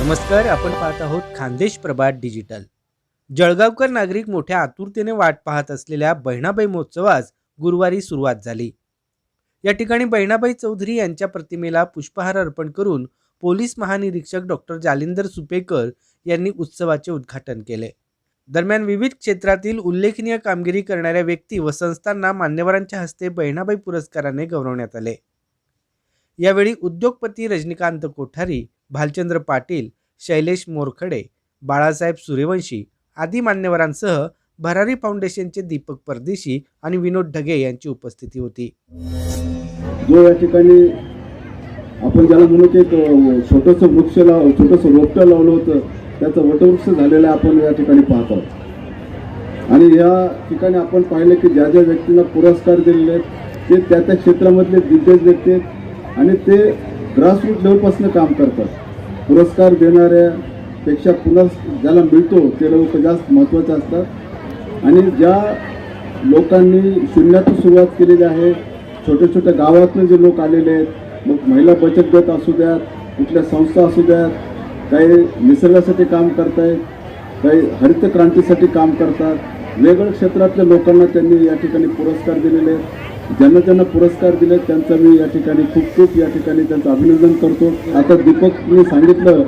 नमस्कार आपण पाहत आहोत खानदेश प्रभात डिजिटल जळगावकर नागरिक मोठ्या आतुरतेने वाट पाहत असलेल्या बहिणाबाई महोत्सवास गुरुवारी सुरुवात झाली. या ठिकाणी बहिणाबाई चौधरी यांच्या प्रतिमेला पुष्पहार अर्पण करून पोलीस महानिरीक्षक डॉक्टर जालिंदर सुपेकर यांनी उत्सवाचे उद्घाटन केले. दरम्यान विविध क्षेत्रातील उल्लेखनीय कामगिरी करणाऱ्या व्यक्ती व संस्थांना मान्यवरांच्या हस्ते बहिणाबाई पुरस्काराने गौरवण्यात आले. यावेळी उद्योगपती रजनीकांत कोठारी भालचंद्र पाटील शैलेश मोरखडे बाळासाहेब सूर्यवंशी आदी मान्यवरांसह भरारी फाउंडेशनचे दीपक परदेशी आणि विनोद ढगे यांची उपस्थिती होती. जो या ठिकाणी आपण ज्याला म्हणू की छोटंसं वृक्ष लाव छोटंसं रोपटं लावलं होतं त्याचं वटवृक्ष झालेलं आपण या ठिकाणी पाहत आहोत. आणि या ठिकाणी आपण पाहिलं की ज्या ज्या व्यक्तींना पुरस्कार दिलेले आहेत ते त्या त्या क्षेत्रामधले दिग्गज व्यक्ती आहेत. आणि ते ग्रासरूट लेवलपासून काम करतात. पुरस्कार देणाऱ्यापेक्षा पुन्हा ज्याला मिळतो ते लोक जास्त महत्त्वाचे असतात. आणि ज्या लोकांनी शून्यातून सुरुवात केलेली आहे छोट्या छोट्या गावातनं जे लोक आलेले आहेत मग महिला बचत गट असू द्यात कुठल्या संस्था असू द्यात काही निसर्गासाठी काम करतायत काही हरित क्रांतीसाठी काम करतात वेगवेगळ्या क्षेत्रातल्या लोकांना त्यांनी या ठिकाणी पुरस्कार दिलेले आहेत. ज्यांना ज्यांना पुरस्कार दिले त्यांचं मी या ठिकाणी खूप खूप या ठिकाणी त्यांचं अभिनंदन करतो. आता दीपकने सांगितलं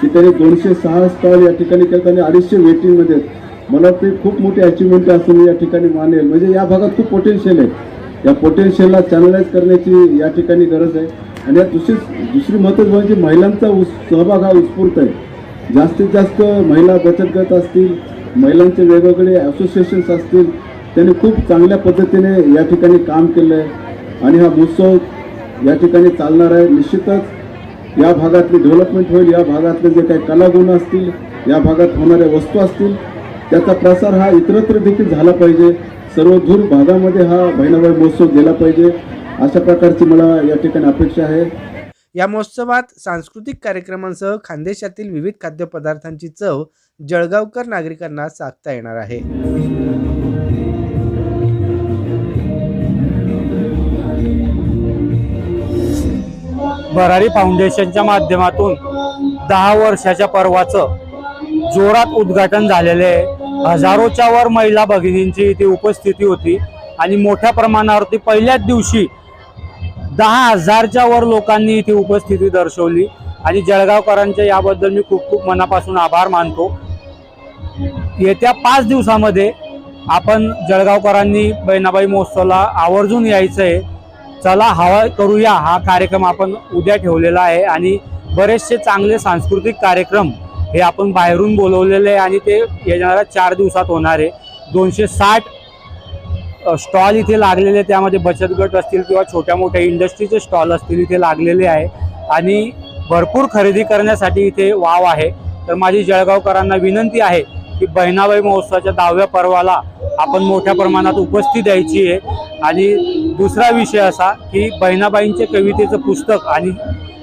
की त्याने दोनशे सहा स्टॉल या ठिकाणी केलं आणि अडीचशे वेटिंगमध्ये आहेत. मला ते खूप मोठी अचिव्हमेंट आहे असं मी या ठिकाणी मानेल. म्हणजे या भागात खूप पोटेन्शियल आहे. या पोटेन्शियलला चॅनलाइज करण्याची या ठिकाणी गरज आहे. आणि या दुसरी दुसरी महत्त्वाची म्हणजे महिलांचा उस सहभाग हा उत्स्फूर्त आहे. जास्तीत जास्त महिला बचत गट असतील महिलांचे वेगवेगळे असोसिएशन्स असतील त्यांनी खूप चांगल्या पद्धतीने या ठिकाणी काम केलं आहे आणि हा महोत्सव या ठिकाणी चालणार आहे. निश्चितच या भागातली डेव्हलपमेंट होईल. या भागातले जे काही कलागुण असतील या भागात होणाऱ्या वस्तू असतील त्याचा प्रसार हा इतरत्र देखील झाला पाहिजे. सर्व दूर भागामध्ये हा बहिणाबाई महोत्सव गेला पाहिजे. अशा प्रकारची मला या ठिकाणी अपेक्षा आहे. या महोत्सवात सांस्कृतिक कार्यक्रमांसह खानदेशातील विविध खाद्यपदार्थांची चव जळगावकर नागरिकांना साधता येणार आहे. भरारी फाउंडेशनच्या माध्यमातून दहा वर्षाच्या पर्वाचं जोरात उद्घाटन झालेलं आहे. हजारोच्या वर महिला भगिनींची इथे उपस्थिती होती आणि मोठ्या प्रमाणावरती पहिल्याच दिवशी दहा हजारच्या वर लोकांनी इथे उपस्थिती दर्शवली. आणि जळगावकरांच्या याबद्दल मी खूप खूप मनापासून आभार मानतो. येत्या पाच दिवसामध्ये आपण जळगावकरांनी बहिणाबाई महोत्सवाला आवर्जून यायचं आहे चला हवा करूया. हा कार्यक्रम आपण उद्या ठेवलेला आहे आणि बरेचसे चांगले सांस्कृतिक कार्यक्रम हे आपण बाहेरून बोलवलेले आहे आणि ते येणाऱ्या चार दिवसात होणार आहे. दोनशे साठ स्टॉल इथे लागलेले त्यामध्ये बचत गट असतील किंवा छोट्या मोठ्या इंडस्ट्रीचे स्टॉल असतील इथे लागलेले आहे. आणि भरपूर खरेदी करण्यासाठी इथे वाव आहे. तर माझी जळगावकरांना विनंती आहे की बहिणाबाई महोत्सवाच्या दहाव्या पर्वाला आपण मोठ्या प्रमाणात उपस्थित द्यायची आहे. आणि दुसरा विषय असा की बहिणाबाईंचे कवितेचं पुस्तक आणि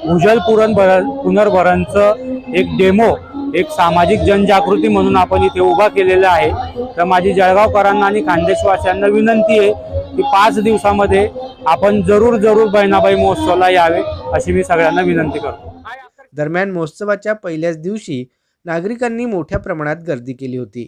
भूजल पुरण भर पुनर्भरणचं एक डेमो एक सामाजिक जनजागृती म्हणून आपण इथे उभा केलेला आहे. तर माझी जळगावकरांना आणि खानदेशवासियांना विनंती आहे की पाच दिवसामध्ये आपण जरूर जरूर बहिणाबाई महोत्सवाला यावे अशी मी सगळ्यांना विनंती करतो. दरम्यान महोत्सवाच्या पहिल्याच दिवशी नागरिकांनी मोठ्या प्रमाणात गर्दी केली होती.